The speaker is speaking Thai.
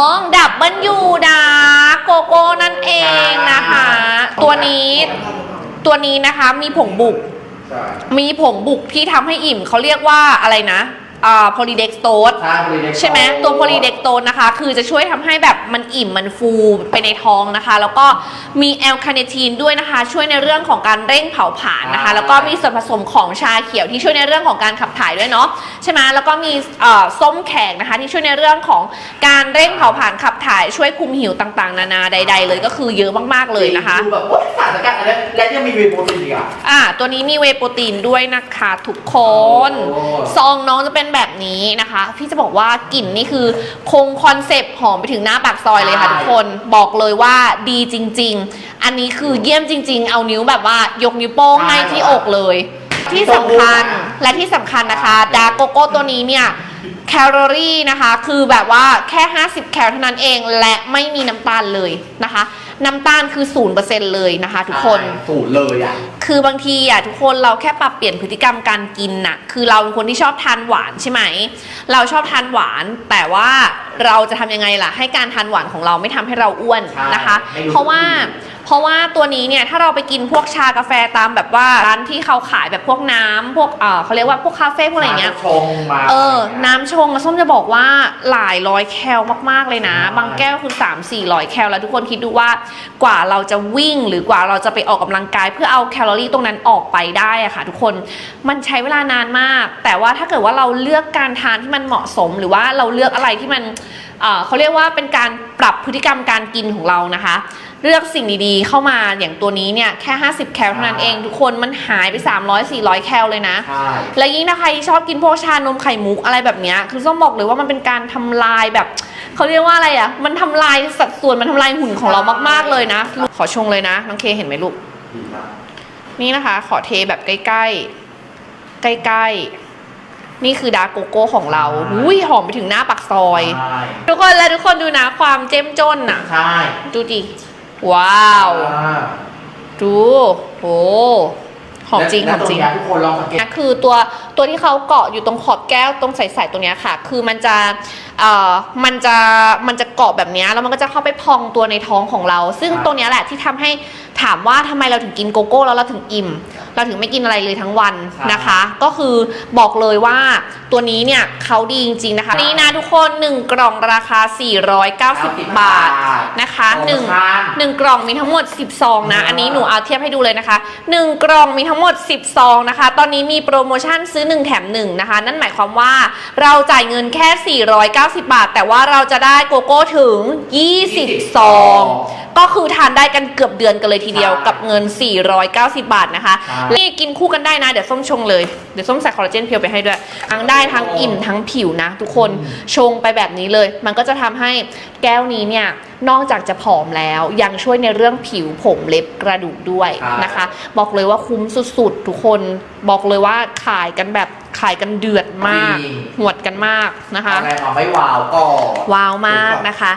น้องดับเบิลยูดาโกโก้นั่นเองนะคะ ตัวนี้ตัวนี้นะคะมีผงบุก ใช่มีผงบุกที่ทำให้อิ่มเขาเรียกว่าอะไรนะอ่า โพลีเด็กโตสใช่บริเวณใช่ไหมตัวโพลีเด็กโตนนะคะ คือจะช่วยทำให้แบบมันอิ่มมันฟูไปในท้องนะคะ แล้วก็มีแอลคาเนทีนด้วยนะคะ ช่วยในเรื่องของการเร่งเผาผลาญนะคะแล้วก็มีส่วนผสมของชาเขียวที่ช่วยในเรื่องของการขับถ่ายด้วยเนาะใช่ไหมแล้วก็มีเอ่อส้มแขกนะคะ ที่ช่วยในเรื่องของการเร่งเผาผลาญขับถ่ายช่วยคุมหิวต่างๆ นานาใด ๆ เลยก็คือเยอะมากๆเลยนะคะ ดูแบบว่าสารสกัดอะไรและยังมีเวย์โปรตีนอีกอะ อ่าตัวนี้มีเวย์โปรตีนด้วยนะคะทุกคน โอ้ ซองน้องจะเป็นแบบนี้นะคะ พี่จะบอกว่ากลิ่นนี่คือ คงคอนเซปต์หอมไปถึงหน้าปากซอยเลยค่ะทุกคนบอกเลยว่าดีจริง ๆ อันนี้คือเยี่ยมจริง ๆ เอานิ้วแบบว่ายกนิ้วโป้งให้ที่อกเลย ที่สำคัญและที่สำคัญนะคะ ดาร์กโกโก้ตัวนี้เนี่ยแคลอรี่นะคะ คือแบบว่าแค่ 50 แคลเท่านั้นเอง และไม่มีน้ำตาลเลยนะคะ น้ำตาลคือ0%เลยนะคะ ทุกคน สูตรเลยอะ คือบางทีอะทุกคนเราแค่ปรับเปลี่ยนพฤติกรรมการกินน่ะ คือเราเป็นคนที่ชอบทานหวานใช่ไหม เราชอบทานหวาน แต่ว่าเราจะทำยังไงล่ะ ให้การทานหวานของเราไม่ทำให้เราอ้วนใช่นะคะให้รู้เพราะว่า เพราะว่าตัวนี้เนี่ยถ้าเราไปกินพวกชากาแฟตามแบบว่าร้านที่เขาขายแบบพวกน้ำพวกเออเขาเรียกว่าพวกคาเฟ่พวกอะไรอย่างเงี้ย ชงมาเออ น้ำชงอะส้มจะบอกว่าหลายร้อยแคลมากๆเลยนะบางแก้วคือ 3 4 0 0 แคลแล้วทุกคนคิดดูว่ากว่าเราจะวิ่งหรือกว่าเราจะไปออกกำลังกาย เพื่อเอาแคลอรี่ตรงนั้นออกไปได้อะค่ะ ทุกคนมันใช้เวลานานมาก แต่ว่าถ้าเกิดว่าเราเลือกการทานที่มันเหมาะสม หรือว่าเราเลือกอะไรที่มัน เอ่อเขาเรียกว่าเป็นการปรับพฤติกรรมการกินของเรานะคะ เลือกสิ่งดีๆเข้ามาอย่างตัวนี้เนี่ยแค่ 50 แคลเท่านั้นเอง ทุกคนมันหายไป 300-400 แคลเลยนะ ใช่ และยิ่งถ้าใครชอบกินพวกชานมไข่มุกอะไรแบบเนี้ยคือส้มบอกเลยว่ามันเป็นการทำลายแบบ เขาเรียกว่าอะไรอะ มันทำลายสัดส่วนมันทำลายหุ่นของเรามากๆเลยนะ ขอชงเลยนะน้องเคเห็นไหมลูก ดีมาก นี่นะคะ ขอเทแบบใกล้ๆ ใกล้ๆ นี่คือดาร์กโกโก้ของเราอุ้ยหอมไปถึงหน้าปากซอย ใช่ ทุกคนและทุกคนดูนะความเจ้มจนน่ะ ใช่ดูดิ ว้าว อ่าดูโหหอมจริงหและอมจริงและตนี้ทุกคนลองสังเกต นะคือตัว ตัวที่เขาเกาะอยู่ตรงขอบแก้วตรงใสๆตัวเนี้ยค่ะ คือมันจะเอ่อมันจะมันจะเกาะแบบเนี้ยแล้วมันก็จะเข้าไปพองตัวในท้องของเรา ซึ่งครับตรงเนี้ยแหละที่ทำให้ถามว่าทำไมเราถึงกินโกโก้แล้วเราถึงอิ่ม เราถึงไม่กินอะไรเลยทั้งวันนะคะ ก็คือบอกเลยว่าตัวนี้เนี่ยเขาดีจริงๆนะคะ นี่นะทุกคน 1 กล่องราคา 490 บาทนะคะหนึ่งหนึ่งกล่องมีทั้งหมด 10ซองนะ อันนี้หนูเอาเทียบให้ดูเลยนะคะ 1 กล่องมีทั้งหมด 10ซองนะคะ ตอนนี้มีโปรโมชั่นซื้อ1 แถม 1 นะคะ นั่นหมายความว่าเราจ่ายเงินแค่ 490 บาท แต่ว่าเราจะได้โกโก้ถึง 20 ซอง ก็คือทานได้กันเกือบเดือนกันเลยทีเดียวใช่กับเงิน 490 บาทนะคะใช่นี่กินคู่กันได้นะ เดี๋ยวส้มชงเลย เดี๋ยวส้มใส่คอลลาเจนเพียวไปให้ด้วย ทั้งได้ทั้งอิ่มทั้งผิวนะ ทุกคนชงไปแบบนี้เลย มันก็จะทำให้แก้วนี้เนี่ย นอกจากจะผอมแล้วยังช่วยในเรื่องผิวผมเล็บกระดูกด้วยครับนะคะ บอกเลยว่าคุ้มสุดๆ ทุกคนบอกเลยว่าขายกันแบบขายกันเดือดมากจริงหวดกันมากนะคะอะไรมาไม่วาวก็ ว้าวมากนะคะ